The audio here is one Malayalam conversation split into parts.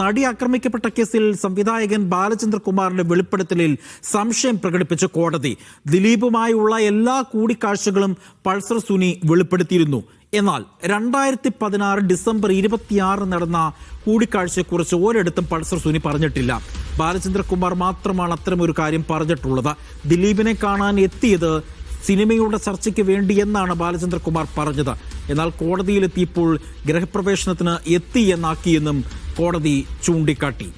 നടി ആക്രമിക്കപ്പെട്ട കേസിൽ സംവിധായകൻ ബാലചന്ദ്രകുമാറിന്റെ വെളിപ്പെടുത്തലിൽ സംശയം പ്രകടിപ്പിച്ച കോടതി. ദിലീപുമായുള്ള എല്ലാ കൂടിക്കാഴ്ചകളും പൾസർ സുനി വെളിപ്പെടുത്തിയിരുന്നു. എന്നാൽ രണ്ടായിരത്തി പതിനാറ് ഡിസംബർ ഇരുപത്തിയാറ് നടന്ന കൂടിക്കാഴ്ചയെക്കുറിച്ച് ഒരിടത്തും പൾസർ സുനി പറഞ്ഞിട്ടില്ല. ബാലചന്ദ്രകുമാർ മാത്രമാണ് അത്തരമൊരു കാര്യം പറഞ്ഞിട്ടുള്ളത്. ദിലീപിനെ കാണാൻ എത്തിയത് സിനിമയുടെ ചർച്ചയ്ക്ക് വേണ്ടി എന്നാണ് ബാലചന്ദ്രകുമാർ പറഞ്ഞത്. എന്നാൽ കോടതിയിലെത്തിയപ്പോൾ ഗൃഹപ്രവേശനത്തിന് എത്തി എന്നാക്കിയെന്നും കോടതി ചൂണ്ടിക്കാട്ടി.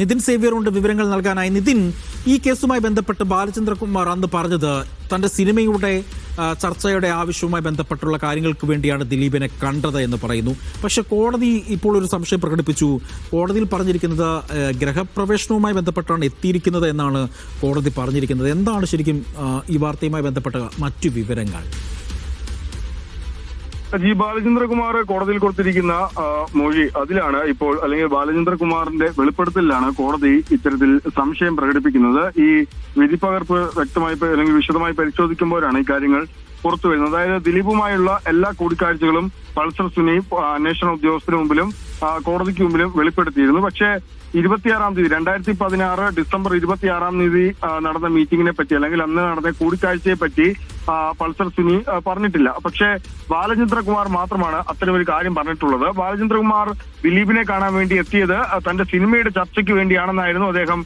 നിതിൻ സേവ്യറുണ്ട് വിവരങ്ങൾ നൽകാനായി. നിതിൻ ഈ കേസുമായി ബന്ധപ്പെട്ട് ബാലചന്ദ്രകുമാർ അന്ന് പറഞ്ഞത് തന്റെ സിനിമയുടെ ചർച്ചയുടെ ആവശ്യവുമായി ബന്ധപ്പെട്ടുള്ള കാര്യങ്ങൾക്ക് വേണ്ടിയാണ് ദിലീപിനെ കണ്ടത് എന്ന് പറയുന്നു. പക്ഷെ കോടതി ഇപ്പോൾ ഒരു സംശയം പ്രകടിപ്പിച്ചു. കോടതിയിൽ പറഞ്ഞിരിക്കുന്നത് ഗ്രഹപ്രവേശനവുമായി ബന്ധപ്പെട്ടാണ് എത്തിയിരിക്കുന്നത് എന്നാണ് കോടതി പറഞ്ഞിരിക്കുന്നത്. എന്താണ് ശരിക്കും ഈ വാർത്തയുമായി ബന്ധപ്പെട്ട മറ്റു വിവരങ്ങൾ? ജി ബാലചന്ദ്രകുമാർ കോടതിയിൽ കൊടുത്തിരിക്കുന്ന മൊഴി അതിലാണ് ഇപ്പോൾ അല്ലെങ്കിൽ ബാലചന്ദ്രകുമാറിന്റെ വെളിപ്പെടുത്തലിലാണ് കോടതി ഇത്തരത്തിൽ സംശയം പ്രകടിപ്പിക്കുന്നത്. ഈ വിധിപ്പകർപ്പ് വ്യക്തമായി അല്ലെങ്കിൽ വിശദമായി പരിശോധിക്കുമ്പോഴാണ് ഈ കാര്യങ്ങൾ പുറത്തു വരുന്നത്. അതായത് ദിലീപുമായുള്ള എല്ലാ കൂടിക്കാഴ്ചകളും പൾസർ സുനി അന്വേഷണ ഉദ്യോഗസ്ഥന് മുമ്പിലും കോടതിക്ക് മുമ്പിലും വെളിപ്പെടുത്തിയിരുന്നു. പക്ഷേ ഇരുപത്തിയാറാം തീയതി രണ്ടായിരത്തി പതിനാറ് ഡിസംബർ ഇരുപത്തിയാറാം തീയതി നടന്ന മീറ്റിംഗിനെ പറ്റി അല്ലെങ്കിൽ അന്ന് നടന്ന കൂടിക്കാഴ്ചയെ പറ്റി പൾസർ സുനി പറഞ്ഞിട്ടില്ല. പക്ഷേ ബാലചന്ദ്രകുമാർ മാത്രമാണ് അത്തരമൊരു കാര്യം പറഞ്ഞിട്ടുള്ളത്. ബാലചന്ദ്രകുമാർ ദിലീപിനെ കാണാൻ വേണ്ടി എത്തിയത് തന്റെ സിനിമയുടെ ചർച്ചയ്ക്ക് വേണ്ടിയാണെന്നായിരുന്നു അദ്ദേഹം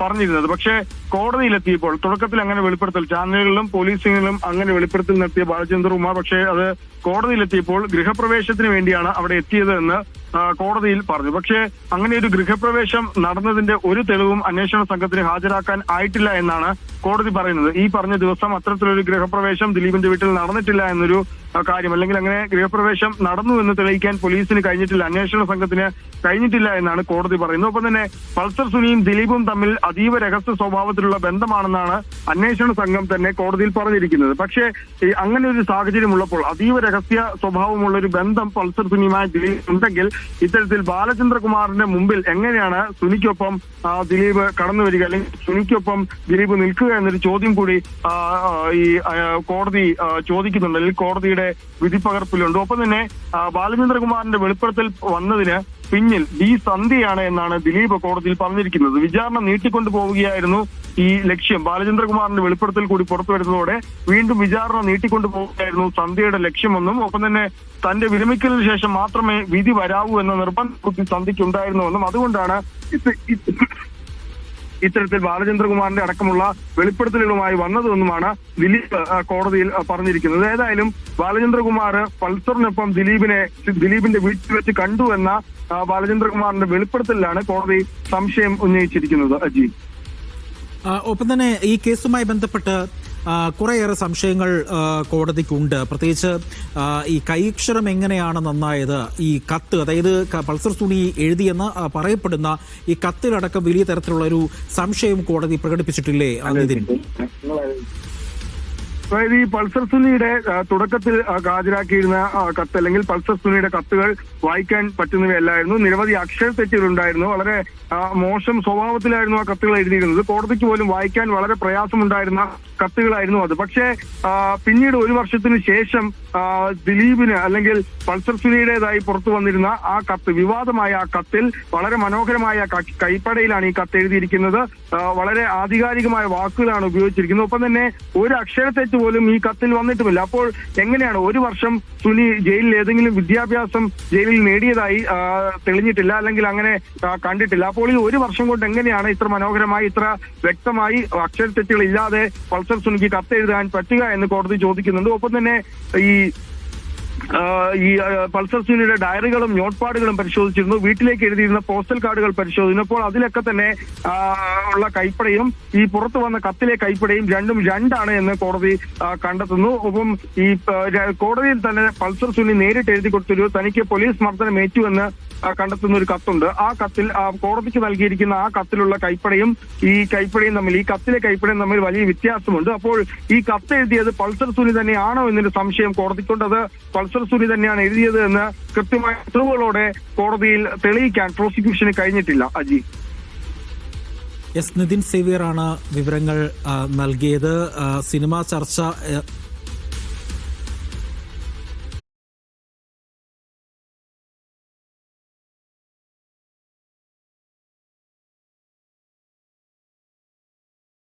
പറഞ്ഞിരുന്നത്. പക്ഷേ കോടതിയിലെത്തിയപ്പോൾ തുടക്കത്തിൽ അങ്ങനെ വെളിപ്പെടുത്തൽ ചാനലുകളിലും പോലീസിലും അങ്ങനെ വെളിപ്പെടുത്തൽ നടത്തിയ ബാലചന്ദ്രകുമാർ പക്ഷേ അത് കോടതിയിലെത്തിയപ്പോൾ ഗൃഹപ്രവേശത്തിന് വേണ്ടിയാണ് അവിടെ എത്തിയത് എന്ന് കോടതിയിൽ പറഞ്ഞു. പക്ഷേ അങ്ങനെ ഒരു ഗൃഹപ്രവേശം നടന്നതിന്റെ ഒരു തെളിവും അന്വേഷണ സംഘത്തിന് ഹാജരാക്കാൻ ആയിട്ടില്ല എന്നാണ് കോടതി പറയുന്നത്. ഈ പറഞ്ഞ ദിവസം അത്തരത്തിലൊരു ഗൃഹപ്രവേശം ദിലീപിന്റെ വീട്ടിൽ നടന്നിട്ടില്ല എന്നൊരു കാര്യം. അല്ലെങ്കിൽ അങ്ങനെ ഗൃഹപ്രവേശം നടന്നു എന്ന് തെളിയിക്കാൻ പോലീസിന് കഴിഞ്ഞിട്ടില്ല. അന്വേഷണ സംഘത്തിന് കഴിഞ്ഞിട്ടില്ല എന്നാണ് കോടതി പറയുന്നത്. ഒപ്പം തന്നെ പൾസർ സുനിയും ദിലീപും തമ്മിൽ അതീവ രഹസ്യ സ്വഭാവത്തിലുള്ള ബന്ധമാണെന്നാണ് അന്വേഷണ സംഘം തന്നെ കോടതിയിൽ പറഞ്ഞിരിക്കുന്നത്. പക്ഷേ അങ്ങനെ ഒരു സാഹചര്യം ഉള്ളപ്പോൾ അതീവ രഹസ്യ സ്വഭാവമുള്ള ഒരു ബന്ധം പൾസർ സുനിയുമായി ദിലീപ് ഉണ്ടെങ്കിൽ ഇത്തരത്തിൽ ബാലചന്ദ്രകുമാറിന്റെ മുമ്പിൽ എങ്ങനെയാണ് സുനിക്കൊപ്പം ദിലീപ് കടന്നു വരിക? അല്ലെങ്കിൽ സുനിക്കൊപ്പം ദിലീപ് നിൽക്കുക എന്നൊരു ചോദ്യം കൂടി ഈ കോടതി ചോദിക്കുന്നുണ്ട്. അല്ലെങ്കിൽ കോടതിയുടെ വിധിപ്പകർപ്പിലുണ്ട്. ഒപ്പം തന്നെ ബാലചന്ദ്രകുമാറിന്റെ വെളിപ്പെടുത്തൽ വന്നതിന് പിന്നിൽ ഡി സന്ധ്യയാണ് എന്നാണ് ദിലീപ് കോടതിയിൽ പറഞ്ഞിരിക്കുന്നത്. വിചാരണ നീട്ടിക്കൊണ്ടു പോവുകയായിരുന്നു ഈ ലക്ഷ്യം. ബാലചന്ദ്രകുമാറിന്റെ വെളിപ്പെടുത്തൽ കൂടി പുറത്തു വരുന്നതോടെ വീണ്ടും വിചാരണ നീട്ടിക്കൊണ്ടു പോവുകയായിരുന്നു സന്ധ്യയുടെ ലക്ഷ്യമെന്നും ഒപ്പം തന്നെ തന്റെ വിരമിക്കലിന് ശേഷം മാത്രമേ വിധി വരാവൂ എന്ന നിർബന്ധ സന്ധ്യയ്ക്ക് ഉണ്ടായിരുന്നുവെന്നും. അതുകൊണ്ടാണ് ഇത്തരത്തിൽ ബാലചന്ദ്രകുമാറിന്റെ അടക്കമുള്ള വെളിപ്പെടുത്തലുകളുമായി വന്നതെന്നുമാണ് ദിലീപ് കോടതിയിൽ പറഞ്ഞിരിക്കുന്നത്. ഏതായാലും ബാലചന്ദ്രകുമാർ പൾസറിനൊപ്പം ദിലീപിനെ ദിലീപിന്റെ വീട്ടിൽ വെച്ച് കണ്ടു എന്ന ബാലചന്ദ്രകുമാറിന്റെ വെളിപ്പെടുത്തലിലാണ് കോടതി സംശയം ഉന്നയിച്ചിരിക്കുന്നത് അജി. ഒപ്പം തന്നെ ഈ കേസുമായി ബന്ധപ്പെട്ട് കുറേയേറെ സംശയങ്ങൾ കോടതിക്കുണ്ട്. പ്രത്യേകിച്ച് ഈ കൈക്ഷരം എങ്ങനെയാണ് നന്നായത്? ഈ കത്ത് അതായത് പൾസർ തുണി എഴുതിയെന്ന് പറയപ്പെടുന്ന ഈ കത്തിലടക്കം വലിയ തരത്തിലുള്ള ഒരു സംശയം കോടതി പ്രകടിപ്പിച്ചിട്ടില്ലേ നിതിൻ? അതായത് ഈ പൾസർ സുനിയുടെ തുടക്കത്തിൽ ഹാജരാക്കിയിരുന്ന കത്ത് അല്ലെങ്കിൽ പൾസർ സുനിയുടെ കത്തുകൾ വായിക്കാൻ പറ്റുന്നവയല്ലായിരുന്നു. നിരവധി അക്ഷര തെറ്റുകൾ ഉണ്ടായിരുന്നു വളരെ മോശം സ്വഭാവത്തിലായിരുന്നു ആ കത്തുകൾ എഴുതിയിരുന്നത്. കോടതിക്ക് പോലും വായിക്കാൻ വളരെ പ്രയാസമുണ്ടായിരുന്ന കത്തുകളായിരുന്നു അത്. പക്ഷേ പിന്നീട് ഒരു വർഷത്തിന് ശേഷം ദിലീപിന് അല്ലെങ്കിൽ പൾസർ സുനിയുടേതായി പുറത്തു വന്നിരുന്ന ആ കത്ത് വിവാദമായ ആ കത്തിൽ വളരെ മനോഹരമായ കൈപ്പടയിലാണ് ഈ കത്ത് എഴുതിയിരിക്കുന്നത്. വളരെ ആധികാരികമായ വാക്കുകളാണ് ഉപയോഗിച്ചിരിക്കുന്നത്. ഒപ്പം തന്നെ ഒരു അക്ഷരത്തെറ്റ് പോലും ഈ കത്തിൽ വന്നിട്ടുമില്ല. അപ്പോൾ എങ്ങനെയാണ് ഒരു വർഷം സുനി ജയിലിൽ ഏതെങ്കിലും വിദ്യാഭ്യാസം ജയിലിൽ നേടിയതായി തെളിഞ്ഞിട്ടില്ല അല്ലെങ്കിൽ അങ്ങനെ കണ്ടിട്ടില്ല. അപ്പോൾ ഈ ഒരു വർഷം കൊണ്ട് എങ്ങനെയാണ് ഇത്ര മനോഹരമായി ഇത്ര വ്യക്തമായി അക്ഷരത്തെറ്റുകൾ ഇല്ലാതെ പൾസർ സുനിക്ക് കത്ത് എഴുതാൻ പറ്റുക എന്ന് കോടതി ചോദിക്കുന്നുണ്ട്. ഒപ്പം തന്നെ ഈ ഈ പൾസർ സുനിയുടെ ഡയറികളും നോട്ട്പാടുകളും പരിശോധിച്ചിരുന്നു. വീട്ടിലേക്ക് എഴുതിയിരുന്ന പോസ്റ്റൽ കാർഡുകൾ പരിശോധിച്ചപ്പോൾ അതിലൊക്കെ തന്നെ ഉള്ള കൈപ്പടയും ഈ പുറത്തു വന്ന കത്തിലെ കൈപ്പടയും രണ്ടും രണ്ടാണ് എന്ന് കോടതി കണ്ടെത്തുന്നു. ഒപ്പം ഈ കോടതിയിൽ തന്നെ പൾസർ സുനി നേരിട്ട് എഴുതി കൊടുത്തൊരു തനിക്ക് പോലീസ് മർദ്ദനം ഏറ്റു എന്ന് കണ്ടെത്തുന്ന ഒരു കത്തുണ്ട്. ആ കത്തിൽ കോടതിക്ക് നൽകിയിരിക്കുന്ന ആ കത്തിലുള്ള കൈപ്പടയും ഈ കൈപ്പടയും തമ്മിൽ ഈ കത്തിലെ കൈപ്പടയും തമ്മിൽ വലിയ വ്യത്യാസമുണ്ട്. അപ്പോൾ ഈ കത്ത് എഴുതിയത് പൾസർ സുനി തന്നെയാണോ എന്നൊരു സംശയം കോടതിക്കുണ്ട്. അത് പൾസർ സുനി തന്നെയാണ് എഴുതിയത് എന്ന് കൃത്യമായ തെളിവുകളോടെ കോടതിയിൽ തെളിയിക്കാൻ പ്രോസിക്യൂഷന് കഴിഞ്ഞിട്ടില്ല അജി. എസ് നിതിൻ സേവിയറാണ് വിവരങ്ങൾ നൽകിയത്. സിനിമാ ചർച്ച